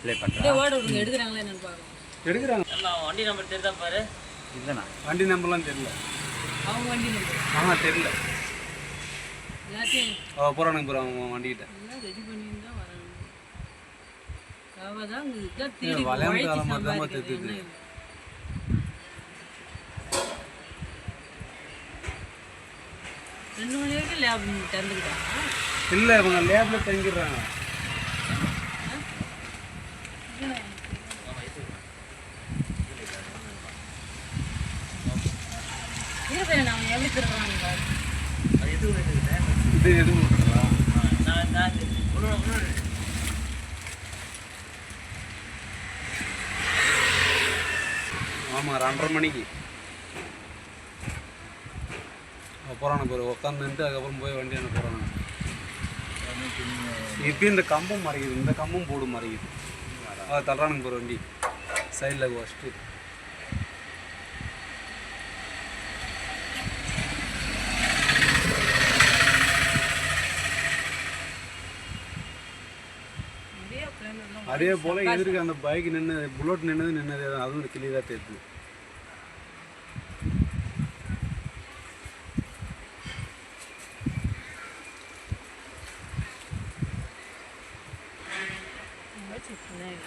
Play பண்ணுறேன் விடுங்க எடுக்கிறாங்களா என்னன்னு பார்க்கலாம் எடுக்கிறாங்க. வண்டி நம்பர் தெரியுதா பாரு? இல்லைண்ணா. வண்டி நம்பர்லாம் தெரியல. அவங்க வண்டி நம்பர் ஆ தெரியல. எல்லாத்தையும் அவ போகிறானுங்க ப்ரோ அவன் வண்டிக்கிட்ட. எல்லாம் ரெடி பண்ணிட்டு தான் வராங்க அவள் தான் வளையம் மாதிரி தான் தெரியுது. என்ன இது? ரெண்டு மணி வரைக்கும் லேப் திறந்துக்கிட்டாங்க இல்லை இவங்க லேபில் தங்கிடுறாங்க. இது எதுவும் ஆமாம் ரெண்டரை மணிக்கு. போகிறானு பேர் உட்காந்துட்டு அதுக்கப்புறம் போய் வண்டி என்ன போகிறாங்க இப்போ இந்த கம்பம் மறைக்குது இந்த கம்பம் போடு மறைக்குது அது தள்ளுறானுங்க பேர் வண்டி. சைடில் ஃபஸ்ட்டு அதே போல் எதிர்க்கு அந்த பைக் நின்று புல்லட் நின்னது நின்னது அதுவும் கிளியராக தெரியுது வச்சிருக்கேன்.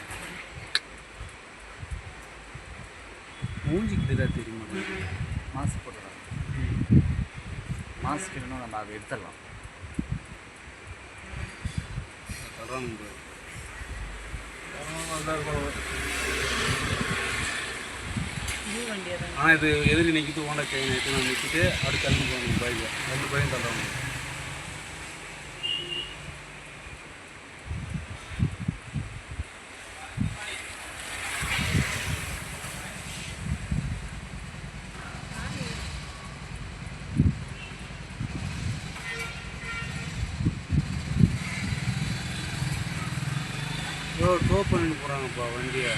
மூஞ்சி கிளியராக தெரியுமா? மாஸ்க் போட்டுடலாம் மாஸ்க் இன்னும் நம்ம அதை எடுத்துடலாம். ஆனால் இது எதிரி நிற்கிது ஓண்டா கை நிற்கிட்டு நிற்கிட்டு அடுத்து தள்ளி போகணும் பைக்கை. ரெண்டு பையும் தள்ளுறாங்க. டோ டோ பண்ணிட்டு போகிறாங்கப்பா வண்டியை.